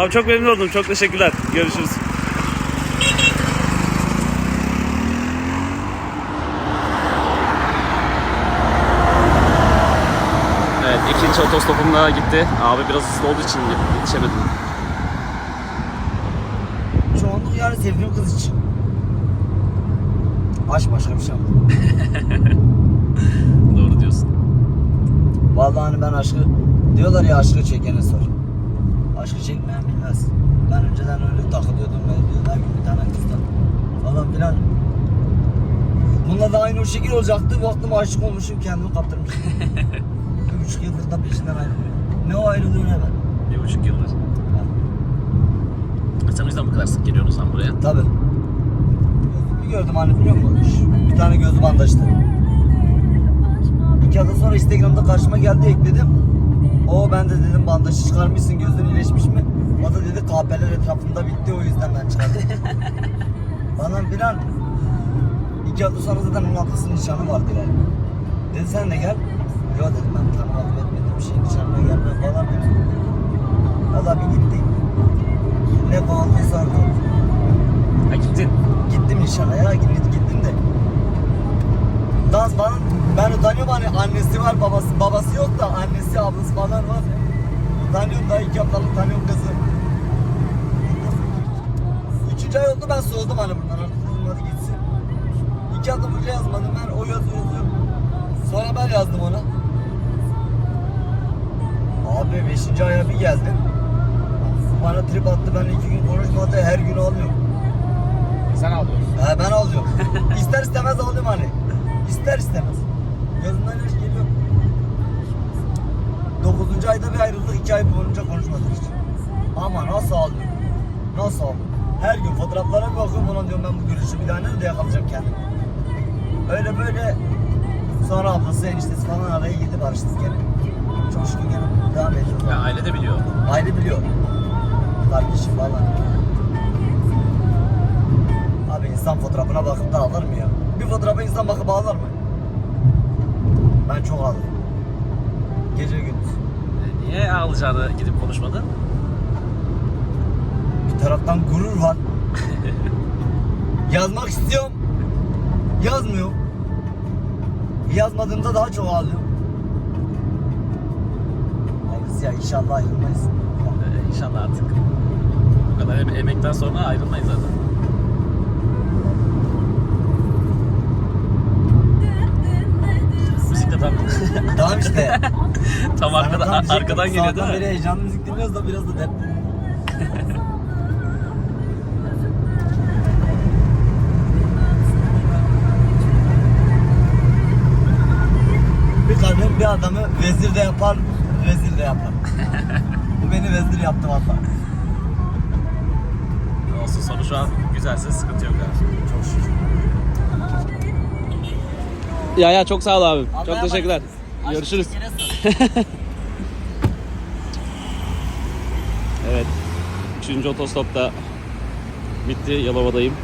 Abi çok memnun oldum. Çok teşekkürler. Görüşürüz. Evet ikinci otostopum da gitti. Abi biraz hızlı olduğu için yetişemedim. Çoğunluk yani sevdiğim kız için. Aşk başka bir şey ama. Doğru diyorsun. Vallahi hani ben aşkı diyorlar ya aşkı çekene sor. Aşkı çekmeyen bilmez. Ben önceden öyle takılıyordum ben diyorlar ki bir tane kızdan falan filan. Bununla da aynı o şekil olacaktı. Baktım aşık olmuşum kendimi kaptırmışım. bir buçuk yıldır da peşinden ayrılıyor. Ne o ayrılıyor ne ben. Bir buçuk yıldır. Sen o yüzden bu kadar sık geliyorsun sen buraya. Tabii. Bir gördüm hani biliyor musun? Bir tane gözü bandajdı. İki hafta sonra Instagram'da karşıma geldi ekledim. O ben de dedim bandajı çıkarmışsın gözün iyileşmiş mi? O da dedi kahpeler etrafında bitti o yüzden ben çıkardım. Bana filan iki hafta sonra zaten onun ablasının nişanı vardı galiba. Dedi sen de gel. Yo dedim ben tanımadım etmedim bir şey nişanına gelmem falan dedim. Valla bir gittik. Ne kaldıysa artık. Ha gittin. Gittim nişana ya gittim de. Dans bana ben utanıyorum hani annesi var babası babası yok da annesi ablası falan var. Utanıyorum da iki haftalık tanıyorum kızı. Üçüncü ay oldu ben soğudum hani dedim hadi gitsin. İki hafta boyunca yazmadım ben o yazıyor yazıyor. Sonra ben yazdım ona. Abi beşinci aya bir geldim. Bana trip attı ben iki gün konuşmadı her gün ağlıyorum. Sen alıyorsun. He ben alıyorum. İster istemez alıyorum hani. İster istemez. Gözümden yaş geliyor. Dokuzuncu ayda bir ayrıldık. iki ay boyunca konuşmadık hiç. Ama nasıl alıyorum? Nasıl alıyorum? Her gün fotoğraflara bakıyorum ulan diyorum ben bu gülüşü bir daha nerede yakalayacağım kendimi. Öyle böyle sonra ablası eniştesi falan araya girdi barıştık gene. Çok şükür gene devam ediyoruz. Ya aile de biliyor. Ayrı biliyor. Kardeşim falan. İnsan fotoğrafına bakıp da ağlar mı ya? Bir fotoğrafa insan bakıp ağlar mı? Ben çok ağladım. Gece gündüz. E, Niye ağlayacağını gidip konuşmadın? Bir taraftan gurur var. Yazmak istiyorum. Yazmıyorum. Yazmadığımda daha çok ağlıyorum. Hayırlısı ya inşallah ayrılmayız. Ee, inşallah artık. Bu kadar em- emekten sonra ayrılmayız zaten. İşte. tam arkada, tam diyecektim, arkadan geliyor değil beri mi? heyecanlı müzik dinliyoruz da biraz da dertli. bir kadın bir adamı vezir de yapar, vezir de yapar. Bu beni vezir yaptı valla. Olsun sonu şu an güzelse sıkıntı yok abi. Çok şükür. Ya ya çok sağ ol abi. Allah'a çok teşekkürler. emanetsiniz. Görüşürüz. Evet. Üçüncü otostop da bitti. Yalova'dayım.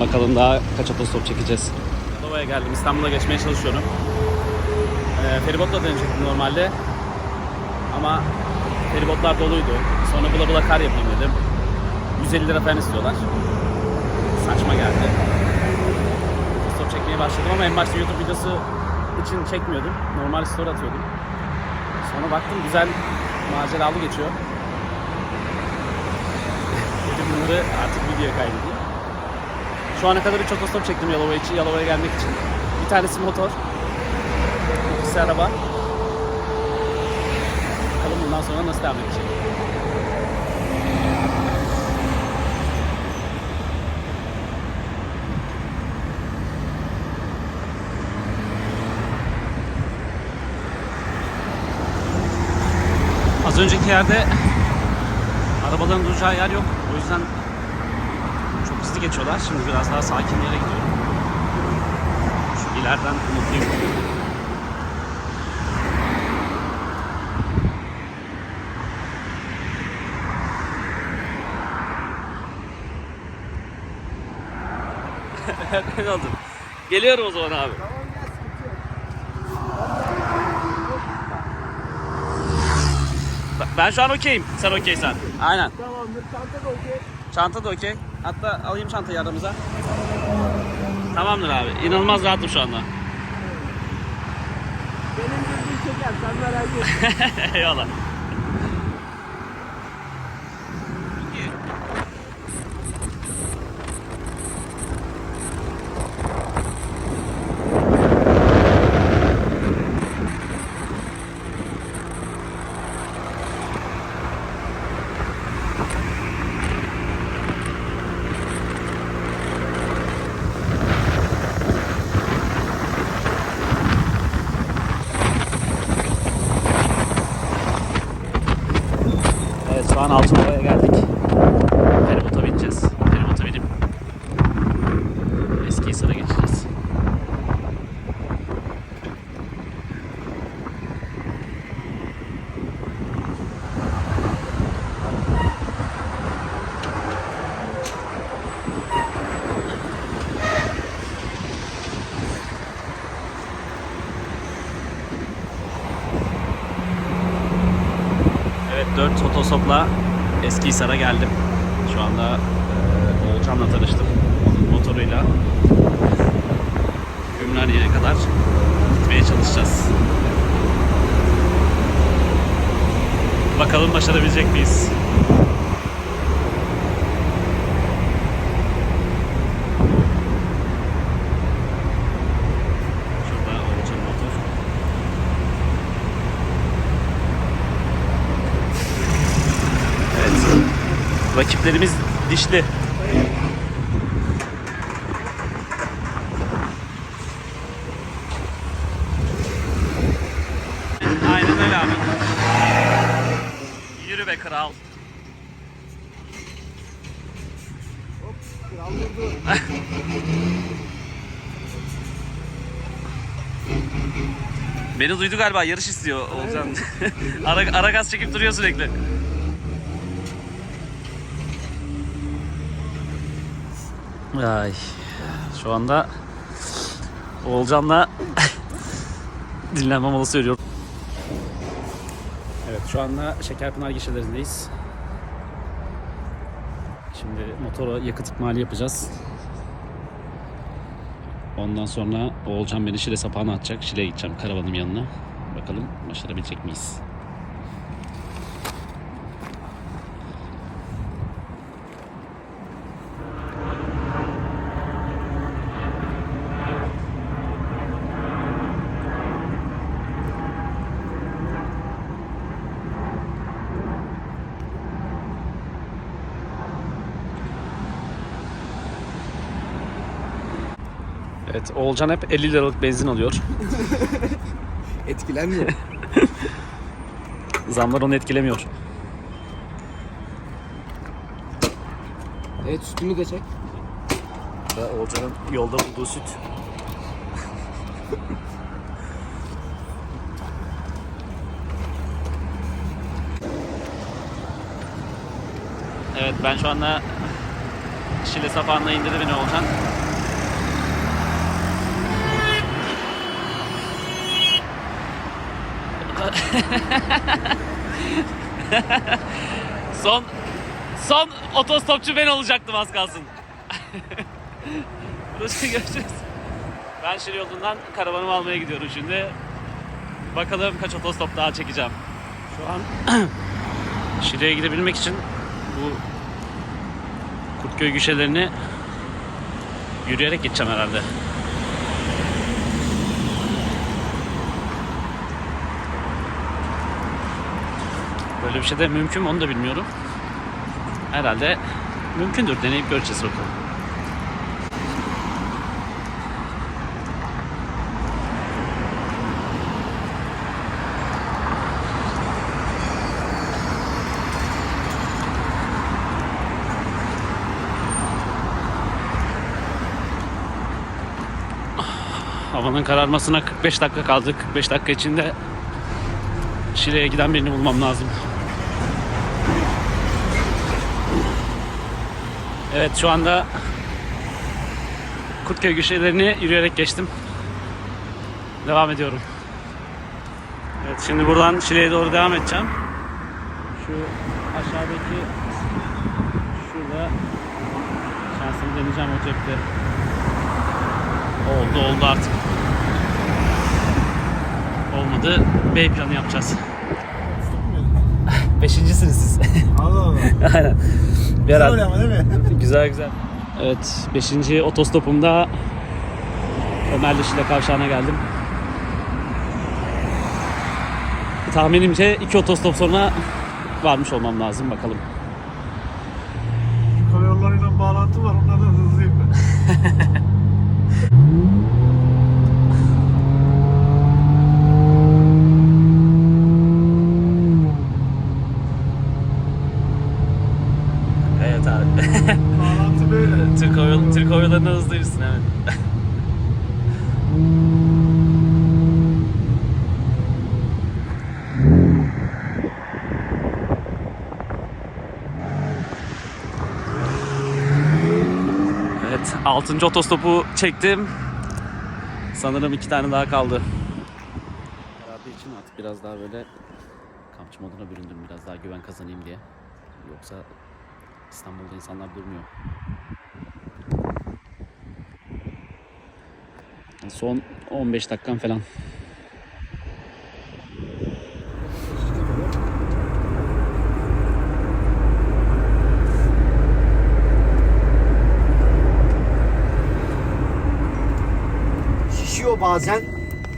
Bakalım daha kaç otostop çekeceğiz. Yalova'ya geldim. İstanbul'a geçmeye çalışıyorum. Ee, feribotla dönecektim normalde. Ama feribotlar doluydu. Sonra bula bula kar yapayım dedim. 150 lira falan istiyorlar. Saçma geldi. Başladım ama en başta YouTube videosu için çekmiyordum. Normal story atıyordum. Sonra baktım güzel maceralı geçiyor. Dedim bunları artık videoya kaydedeyim. Şu ana kadar 3 otostop çektim Yalova için, Yalova'ya gelmek için. Bir tanesi motor, ikisi araba. Bakalım bundan sonra nasıl devam edecek. Az önceki yerde arabaların duracağı yer yok. O yüzden çok hızlı geçiyorlar. Şimdi biraz daha sakin yere gidiyorum. Şu ileriden umutluyum. ne oldu? Geliyorum o zaman abi. Ben- şu an okeyim. Sen okeysen. Aynen. Tamamdır. Çanta da okey. Çanta da okey. Hatta alayım çantayı aramıza. Tamamdır abi. İnanılmaz rahatım şu anda. Benim gözüm çeker. Sen merak etme. Eyvallah. Evet şu an Altınova'ya geldik. Feribota bineceğiz. Feribota binip Eskihisar'a geçeceğiz. Evet 4 otostopla Eskihisar'a geldim. Şu anda e, Oğulcan'la tanıştım. Onun motoruyla Ümraniye'ye kadar gitmeye çalışacağız. Bakalım başarabilecek miyiz? Şurada Oğulcan'ın motor. Evet. Rakiplerimiz dişli. Aynen öyle abi. Yürü be kral. Kral vurdu. Beni duydu galiba yarış istiyor Olcan. ara, ara gaz çekip duruyor sürekli. Ay. Şu anda Oğulcan'la dinlenme molası veriyorum. Evet şu anda Şekerpınar gişelerindeyiz. Şimdi motora yakıt ikmali yapacağız. Ondan sonra Oğulcan beni Şile sapağına atacak. Şile'ye gideceğim karavanın yanına. Bakalım başarabilecek miyiz? Evet Oğulcan hep 50 liralık benzin alıyor. Etkilenmiyor. Zamlar onu etkilemiyor. evet sütünü de çek. Ve Oğulcan'ın yolda bulduğu süt. evet ben şu anda Şile sapağına indirdi beni Oğulcan. son son otostopçu ben olacaktım az kalsın. Görüşürüz. Ben Şile yolundan karavanımı almaya gidiyorum şimdi. Bakalım kaç otostop daha çekeceğim. Şu an Şile'ye gidebilmek için bu Kurtköy güşelerini yürüyerek gideceğim herhalde. Böyle bir şey de mümkün mü onu da bilmiyorum. Herhalde mümkündür. Deneyip göreceğiz bakalım. Havanın kararmasına 45 dakika kaldı. 45 dakika içinde Şile'ye giden birini bulmam lazım. Evet şu anda Kurtköy köşelerini yürüyerek geçtim. Devam ediyorum. Evet şimdi buradan Şile'ye doğru devam edeceğim. Şu aşağıdaki şurada şansımı deneyeceğim o cepte. Oldu oldu artık. Olmadı. B planı yapacağız. Beşincisiniz siz. Allah Allah. Aynen. Öyle ama değil mi? Güzel güzel. Evet, 5. otostopumda Ömerli Şile Kavşağı'na geldim. Tahminimce iki otostop sonra varmış olmam lazım bakalım. Karayollarıyla bağlantı var. Onlardan hızlıyım ben. Evet abi. Bağlantı böyle. Türk Hava, Hava Yolları'nda hızlıymışsın evet. Evet, 6. otostopu çektim. Sanırım iki tane daha kaldı. Karardığı için artık biraz daha böyle kampçı moduna büründüm. Biraz daha güven kazanayım diye. Yoksa İstanbul'da insanlar durmuyor. Son 15 dakikam falan. şişiyor bazen,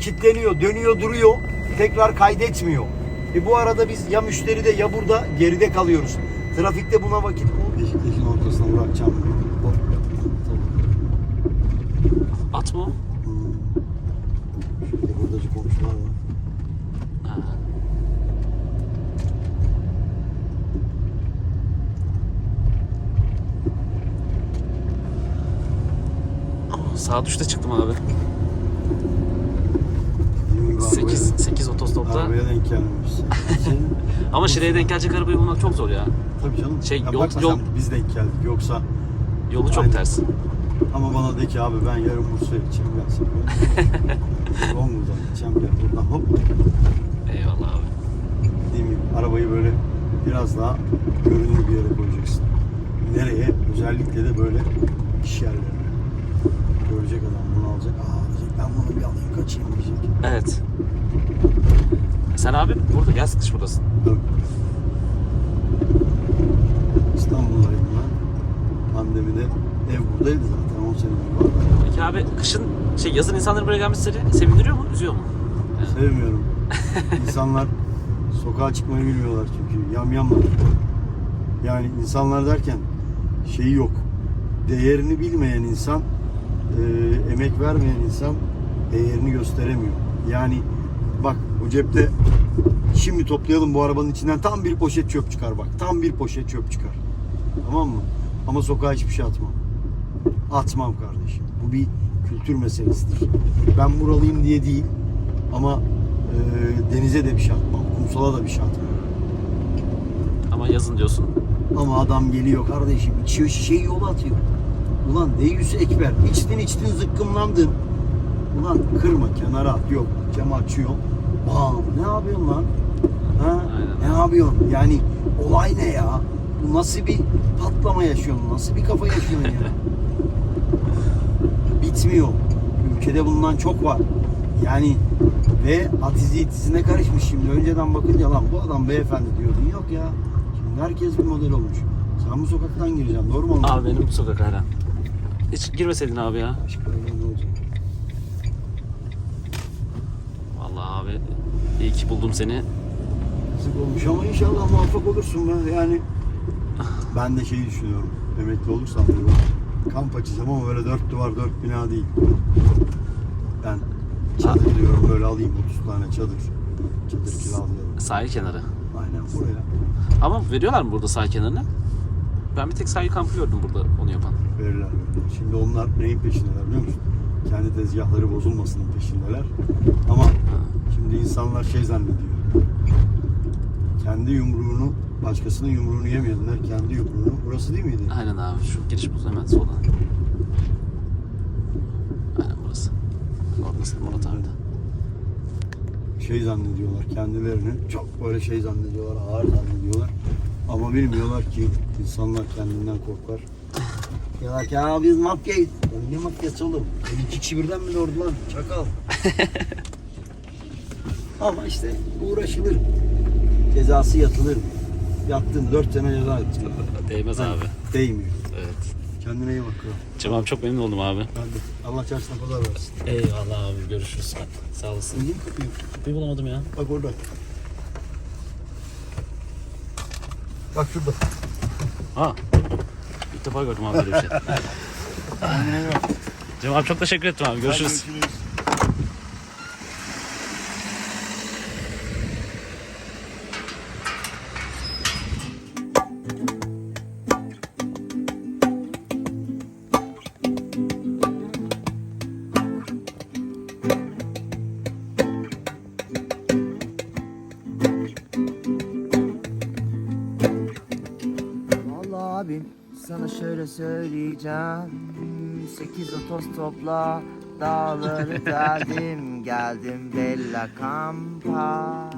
kitleniyor, dönüyor, duruyor, tekrar kaydetmiyor. E bu arada biz ya müşteride ya burada geride kalıyoruz. Trafikte buna vakit Beşiktaş'ın ortasına bırakacağım. Hop. Buradacı komşular var. Saat 3'te çıktım abi. Dediğim gibi 8 8 otostopta. Arabaya denk gelmemişsin. Ama Şile'ye denk gelecek arabayı bulmak çok zor ya. tabii canım. Şey, ya yol- bakma yol- sen biz denk geldik yoksa Yolu çok Aynen. ters. Ama bana de ki abi ben yarın Bursa'ya gideceğim ben sana. Zonguldak'a gideceğim gel buradan hop. Eyvallah abi. Dediğim gibi arabayı böyle biraz daha görünür bir yere koyacaksın. Nereye? Özellikle de böyle iş yerlerine. Görecek adam bunu alacak. Aa diyecek ben bunu bir alayım kaçayım diyecek. Evet. Sen abi burada gel sıkış buradasın. Dur. İstanbul'daydım ben. Pandemide ev buradaydı zaten 10 sene önce. Peki abi kışın şey yazın insanların buraya gelmesi seni sevindiriyor mu, üzüyor mu? Sevmiyorum. İnsanlar sokağa çıkmayı bilmiyorlar çünkü. Yamyamlar. Yani insanlar derken şeyi yok. Değerini bilmeyen insan, e, emek vermeyen insan değerini gösteremiyor. Yani bak o cepte şimdi toplayalım bu arabanın içinden tam bir poşet çöp çıkar bak. Tam bir poşet çöp çıkar. Tamam mı? Ama sokağa hiçbir şey atmam. Atmam kardeşim. Bu bir kültür meselesidir. Ben buralıyım diye değil ama e, denize de bir şey atmam. Kumsala da bir şey atmam. Ama yazın diyorsun. Ama adam geliyor kardeşim içiyor şişeyi yola atıyor. Ulan deyyüsü ekber. İçtin içtin zıkkımlandın. Ulan kırma kenara at. Yok cam açıyor. Bam ne yapıyorsun lan? Ha? Aynen. Ne yapıyorsun? Yani olay ne ya? Bu nasıl bir patlama yaşıyorsun? Nasıl bir kafa yaşıyorsun ya? Bitmiyor. Ülkede bundan çok var. Yani ve atizi itizine karışmış şimdi. Önceden bakınca lan bu adam beyefendi diyordun. Yok ya. Şimdi herkes bir model olmuş. Sen bu sokaktan gireceksin. Doğru mu? Abi benim bu sokak hala. Hiç girmeseydin abi ya. Başka ne olacak? Vallahi abi iyi ki buldum seni. Yazık olmuş ama inşallah muvaffak olursun be. Yani ben de şeyi düşünüyorum. Emekli olursam diyorum. Kamp açacağım ama böyle dört duvar dört bina değil. Ben çadır diyorum böyle alayım 30 tane çadır. Çadır kiralayalım. Sahil kenarı. Aynen buraya. Ama veriyorlar mı burada sahil kenarını? Ben bir tek sahil kampı gördüm burada onu yapan. Verirler. Şimdi onlar neyin peşindeler biliyor musun? Kendi tezgahları bozulmasının peşindeler. Ama şimdi insanlar şey zannediyor. Kendi yumruğunu, başkasının yumruğunu yemeyenler kendi yumruğunu. Burası değil miydi? Aynen abi şu giriş bu hemen solda. Aynen burası. Orası Murat abi de. şey zannediyorlar kendilerini. Çok böyle şey zannediyorlar, ağır zannediyorlar. Ama bilmiyorlar ki insanlar kendinden korkar. Diyorlar ki "Aa, biz mafyayız. Ya ne mafyası oğlum? Beni iki kişi birden mi doğurdu lan? Çakal. Ama işte uğraşılır. Cezası yatılır. Yattın dört sene ceza ettin. Değmez abi. Değmiyor. Evet. Kendine iyi bak. kral. Cem abi çok memnun oldum abi. Ben de. Allah çarşısına kadar versin. Eyvallah abi görüşürüz. Sağ olasın. Niye kapıyı? Bir bulamadım ya. Bak orada. Bak şurada. Ha. İlk defa gördüm abi böyle bir şey. Kendine iyi bak. Cem abi çok teşekkür ettim abi. Görüşürüz. Görüşürüz. Abim sana şöyle söyleyeceğim. Sekiz otostopla dağları deldim Geldim Bella Campa